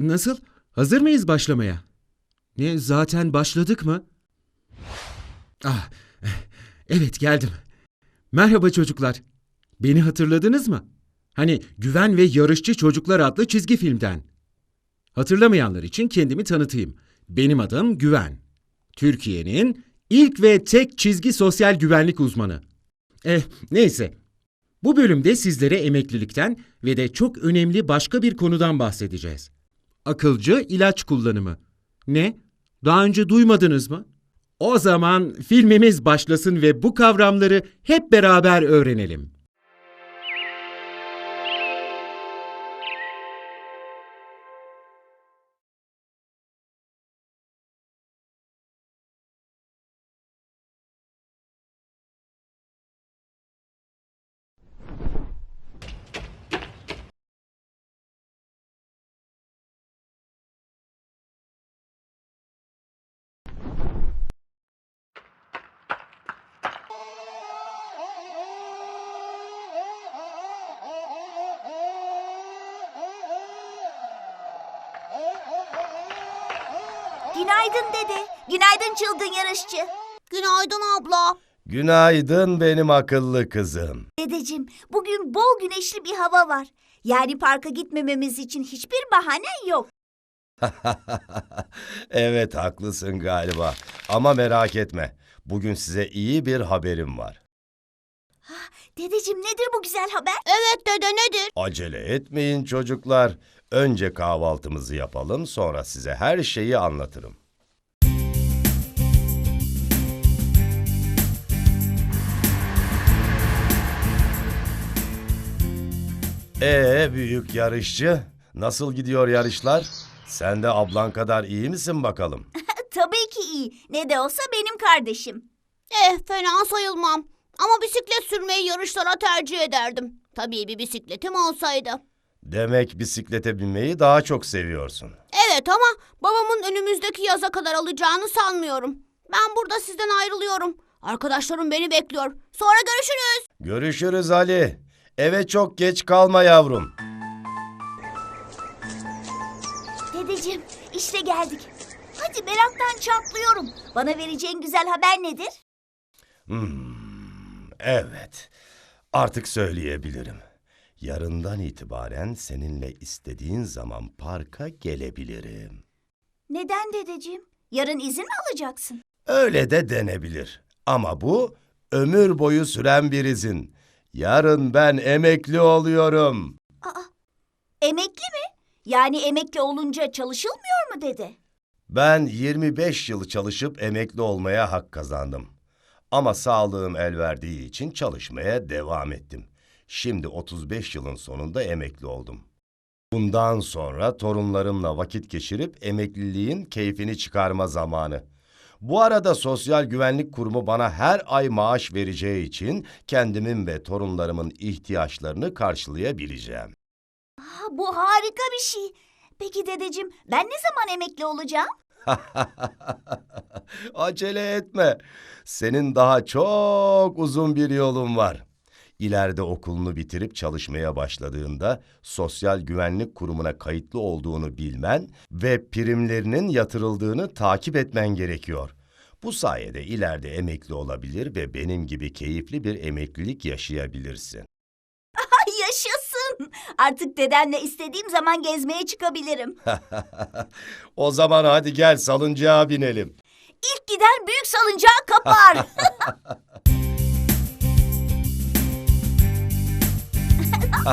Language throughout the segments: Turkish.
Nasıl? Hazır mıyız başlamaya? Ne, zaten başladık mı? Ah, evet geldim. Merhaba çocuklar. Beni hatırladınız mı? Hani Güven ve Yarışçı Çocuklar adlı çizgi filmden. Hatırlamayanlar için kendimi tanıtayım. Benim adım Güven. Türkiye'nin ilk ve tek çizgi sosyal güvenlik uzmanı. Eh, neyse. Bu bölümde sizlere emeklilikten ve de çok önemli başka bir konudan bahsedeceğiz. Akılcı ilaç kullanımı. Ne? Daha önce duymadınız mı? O zaman filmimiz başlasın ve bu kavramları hep beraber öğrenelim. Günaydın dede. Günaydın çılgın yarışçı. Günaydın abla. Günaydın benim akıllı kızım. Dedeciğim, bugün bol güneşli bir hava var. Yani parka gitmememiz için hiçbir bahane yok. evet haklısın galiba. Ama merak etme. Bugün size iyi bir haberim var. Dedeciğim nedir bu güzel haber? Evet dede nedir? Acele etmeyin çocuklar. Önce kahvaltımızı yapalım, sonra size her şeyi anlatırım. Ee büyük yarışçı, nasıl gidiyor yarışlar? Sen de ablan kadar iyi misin bakalım? Tabii ki iyi. Ne de olsa benim kardeşim. Eh fena sayılmam. Ama bisiklet sürmeyi yarışlara tercih ederdim. Tabii bir bisikletim olsaydı. Demek bisiklete binmeyi daha çok seviyorsun. Evet ama babamın önümüzdeki yaza kadar alacağını sanmıyorum. Ben burada sizden ayrılıyorum. Arkadaşlarım beni bekliyor. Sonra görüşürüz. Görüşürüz Ali. Eve çok geç kalma yavrum. Dedeciğim, işte geldik. Hadi meraktan çatlıyorum. Bana vereceğin güzel haber nedir? Hmm, evet. Artık söyleyebilirim. Yarından itibaren seninle istediğin zaman parka gelebilirim. Neden dedeciğim? Yarın izin mi alacaksın? Öyle de denebilir. Ama bu ömür boyu süren bir izin. Yarın ben emekli oluyorum. Aa, emekli mi? Yani emekli olunca çalışılmıyor mu dede? Ben 25 yıl çalışıp emekli olmaya hak kazandım. Ama sağlığım el verdiği için çalışmaya devam ettim. Şimdi 35 yılın sonunda emekli oldum. Bundan sonra torunlarımla vakit geçirip emekliliğin keyfini çıkarma zamanı. Bu arada Sosyal Güvenlik Kurumu bana her ay maaş vereceği için kendimin ve torunlarımın ihtiyaçlarını karşılayabileceğim. Aa, bu harika bir şey. Peki dedeciğim, ben ne zaman emekli olacağım? Acele etme. Senin daha çok uzun bir yolun var. İleride okulunu bitirip çalışmaya başladığında Sosyal Güvenlik Kurumu'na kayıtlı olduğunu bilmen ve primlerinin yatırıldığını takip etmen gerekiyor. Bu sayede ileride emekli olabilir ve benim gibi keyifli bir emeklilik yaşayabilirsin. Ay yaşasın. Artık dedenle istediğim zaman gezmeye çıkabilirim. o zaman hadi gel salıncağa binelim. İlk giden büyük salıncağı kapar.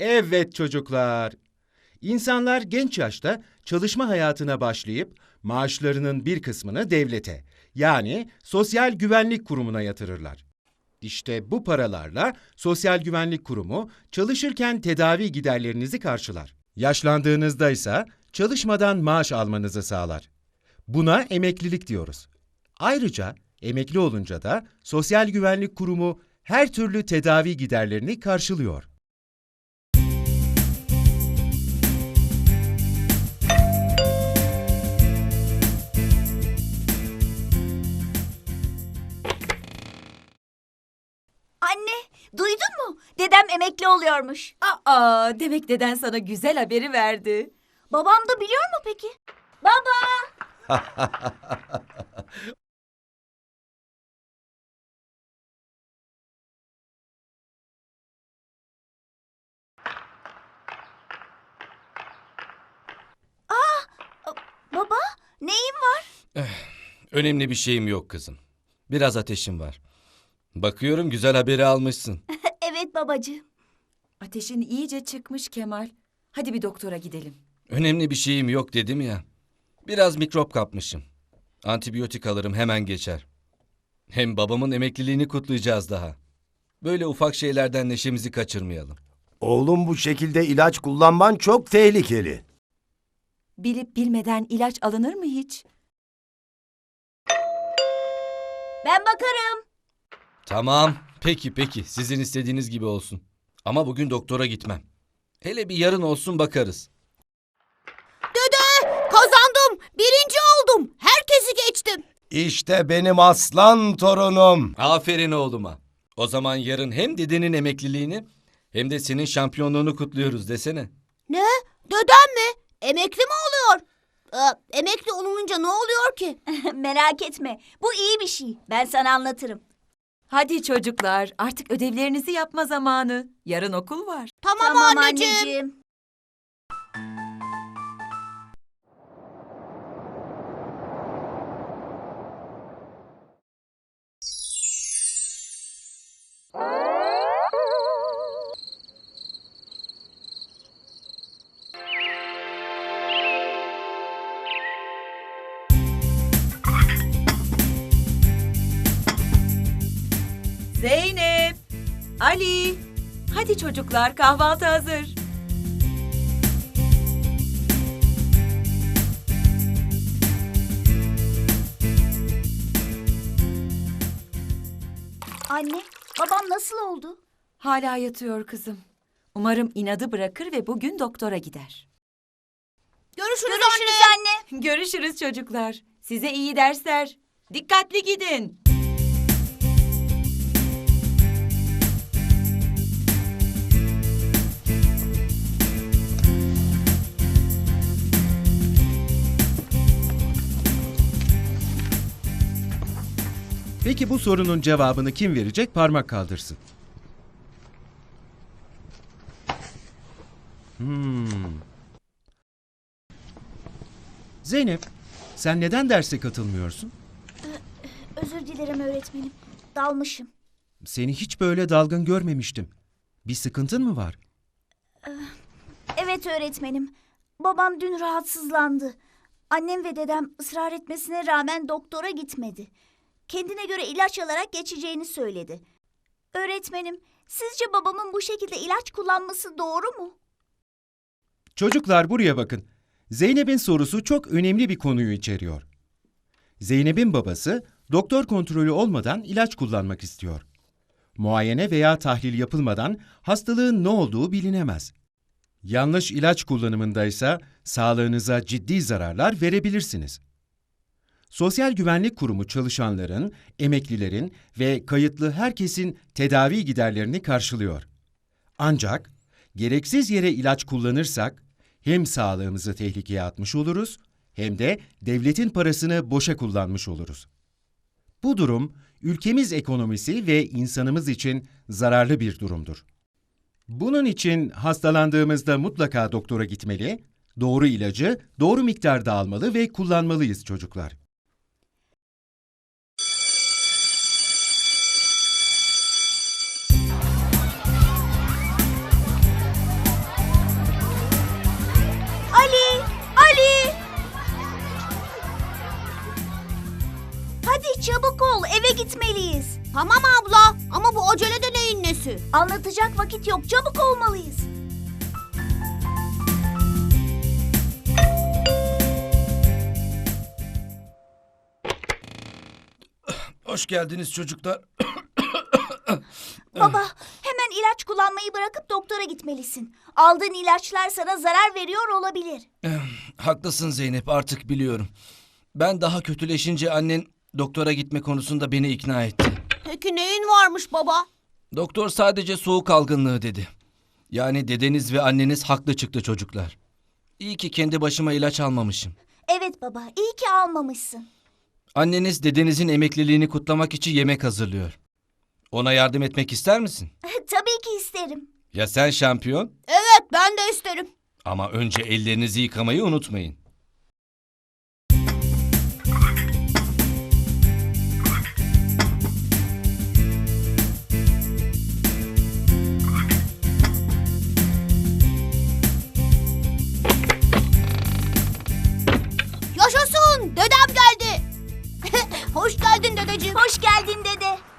Evet çocuklar. İnsanlar genç yaşta çalışma hayatına başlayıp maaşlarının bir kısmını devlete yani Sosyal Güvenlik Kurumu'na yatırırlar. İşte bu paralarla Sosyal Güvenlik Kurumu çalışırken tedavi giderlerinizi karşılar. Yaşlandığınızda ise çalışmadan maaş almanızı sağlar. Buna emeklilik diyoruz. Ayrıca emekli olunca da Sosyal Güvenlik Kurumu her türlü tedavi giderlerini karşılıyor. Anne, duydun mu? Dedem emekli oluyormuş. Aa, demek deden sana güzel haberi verdi. Babam da biliyor mu peki? Baba! Aa, baba, neyin var? Önemli bir şeyim yok kızım. Biraz ateşim var. Bakıyorum güzel haberi almışsın. evet babacığım. Ateşin iyice çıkmış Kemal. Hadi bir doktora gidelim. Önemli bir şeyim yok dedim ya. Biraz mikrop kapmışım. Antibiyotik alırım hemen geçer. Hem babamın emekliliğini kutlayacağız daha. Böyle ufak şeylerden neşemizi kaçırmayalım. Oğlum bu şekilde ilaç kullanman çok tehlikeli. Bilip bilmeden ilaç alınır mı hiç? Ben bakarım. Tamam. Peki peki. Sizin istediğiniz gibi olsun. Ama bugün doktora gitmem. Hele bir yarın olsun bakarız. Dede kazandım. Birinci oldum. Herkesi geçtim. İşte benim aslan torunum. Aferin oğluma. O zaman yarın hem dedenin emekliliğini hem de senin şampiyonluğunu kutluyoruz desene. Ne? Dedem mi? Emekli mi oluyor? Ee, emekli olunca ne oluyor ki? Merak etme. Bu iyi bir şey. Ben sana anlatırım. Hadi çocuklar, artık ödevlerinizi yapma zamanı. Yarın okul var. Tamam, anneciğim. Çocuklar, kahvaltı hazır. Anne, babam nasıl oldu? Hala yatıyor kızım. Umarım inadı bırakır ve bugün doktora gider. Görüşürüz, Görüşürüz anne. anne. Görüşürüz çocuklar. Size iyi dersler. Dikkatli gidin. Peki bu sorunun cevabını kim verecek parmak kaldırsın. Hmm. Zeynep, sen neden derse katılmıyorsun? Özür dilerim öğretmenim. Dalmışım. Seni hiç böyle dalgın görmemiştim. Bir sıkıntın mı var? Evet öğretmenim. Babam dün rahatsızlandı. Annem ve dedem ısrar etmesine rağmen doktora gitmedi. Kendine göre ilaç alarak geçeceğini söyledi. Öğretmenim, sizce babamın bu şekilde ilaç kullanması doğru mu? Çocuklar buraya bakın. Zeynep'in sorusu çok önemli bir konuyu içeriyor. Zeynep'in babası doktor kontrolü olmadan ilaç kullanmak istiyor. Muayene veya tahlil yapılmadan hastalığın ne olduğu bilinemez. Yanlış ilaç kullanımındaysa sağlığınıza ciddi zararlar verebilirsiniz. Sosyal Güvenlik Kurumu çalışanların, emeklilerin ve kayıtlı herkesin tedavi giderlerini karşılıyor. Ancak gereksiz yere ilaç kullanırsak hem sağlığımızı tehlikeye atmış oluruz hem de devletin parasını boşa kullanmış oluruz. Bu durum ülkemiz ekonomisi ve insanımız için zararlı bir durumdur. Bunun için hastalandığımızda mutlaka doktora gitmeli, doğru ilacı doğru miktarda almalı ve kullanmalıyız çocuklar. Çabuk ol, eve gitmeliyiz. Tamam abla ama bu acele de neyin nesi? Anlatacak vakit yok, çabuk olmalıyız. Hoş geldiniz çocuklar. Baba, hemen ilaç kullanmayı bırakıp doktora gitmelisin. Aldığın ilaçlar sana zarar veriyor olabilir. Haklısın Zeynep artık biliyorum. Ben daha kötüleşince annen doktora gitme konusunda beni ikna etti. Peki neyin varmış baba? Doktor sadece soğuk algınlığı dedi. Yani dedeniz ve anneniz haklı çıktı çocuklar. İyi ki kendi başıma ilaç almamışım. Evet baba, iyi ki almamışsın. Anneniz dedenizin emekliliğini kutlamak için yemek hazırlıyor. Ona yardım etmek ister misin? Tabii ki isterim. Ya sen şampiyon? Evet ben de isterim. Ama önce ellerinizi yıkamayı unutmayın.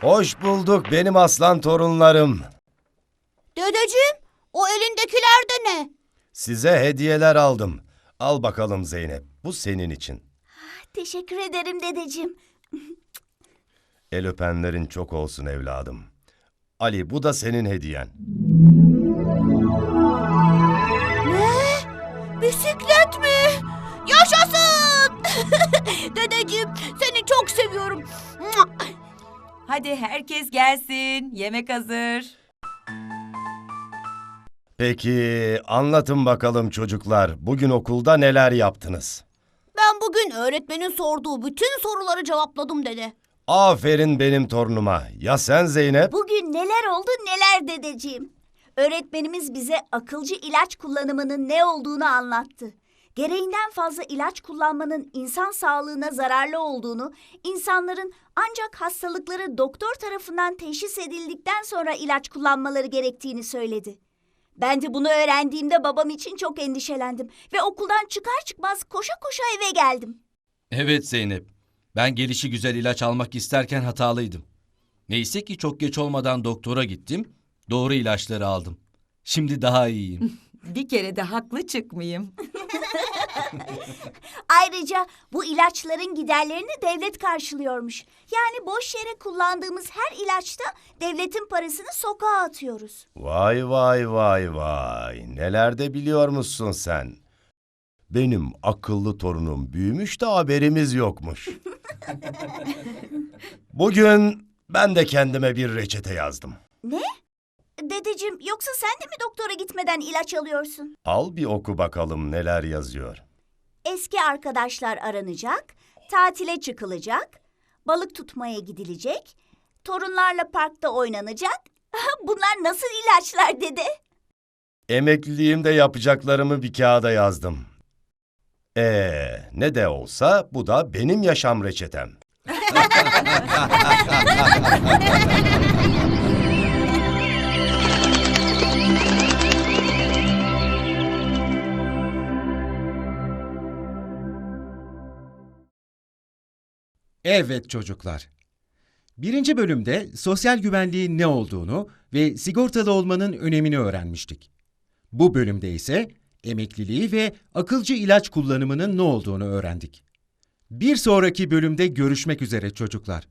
Hoş bulduk benim aslan torunlarım. Dedeciğim o elindekiler de ne? Size hediyeler aldım. Al bakalım Zeynep. Bu senin için. Teşekkür ederim dedeciğim. El öpenlerin çok olsun evladım. Ali bu da senin hediyen. Bisiklet mi? Yaşasın! Dedeciğim seni çok seviyorum. Hadi herkes gelsin. Yemek hazır. Peki anlatın bakalım çocuklar. Bugün okulda neler yaptınız? Ben bugün öğretmenin sorduğu bütün soruları cevapladım dede. Aferin benim torunuma. Ya sen Zeynep? Bugün neler oldu neler dedeciğim. Öğretmenimiz bize akılcı ilaç kullanımının ne olduğunu anlattı. Gereğinden fazla ilaç kullanmanın insan sağlığına zararlı olduğunu, insanların ancak hastalıkları doktor tarafından teşhis edildikten sonra ilaç kullanmaları gerektiğini söyledi. Ben de bunu öğrendiğimde babam için çok endişelendim ve okuldan çıkar çıkmaz koşa koşa eve geldim. Evet Zeynep. Ben gelişi güzel ilaç almak isterken hatalıydım. Neyse ki çok geç olmadan doktora gittim. Doğru ilaçları aldım. Şimdi daha iyiyim. Bir kere de haklı çıkmayayım. Ayrıca bu ilaçların giderlerini devlet karşılıyormuş. Yani boş yere kullandığımız her ilaçta devletin parasını sokağa atıyoruz. Vay vay vay vay. Neler de biliyor musun sen? Benim akıllı torunum büyümüş de haberimiz yokmuş. Bugün ben de kendime bir reçete yazdım. Dedeciğim yoksa sen de mi doktora gitmeden ilaç alıyorsun? Al bir oku bakalım neler yazıyor. Eski arkadaşlar aranacak, tatile çıkılacak, balık tutmaya gidilecek, torunlarla parkta oynanacak. Bunlar nasıl ilaçlar dede? Emekliliğimde yapacaklarımı bir kağıda yazdım. Ee, ne de olsa bu da benim yaşam reçetem. Evet çocuklar. Birinci bölümde sosyal güvenliğin ne olduğunu ve sigortalı olmanın önemini öğrenmiştik. Bu bölümde ise emekliliği ve akılcı ilaç kullanımının ne olduğunu öğrendik. Bir sonraki bölümde görüşmek üzere çocuklar.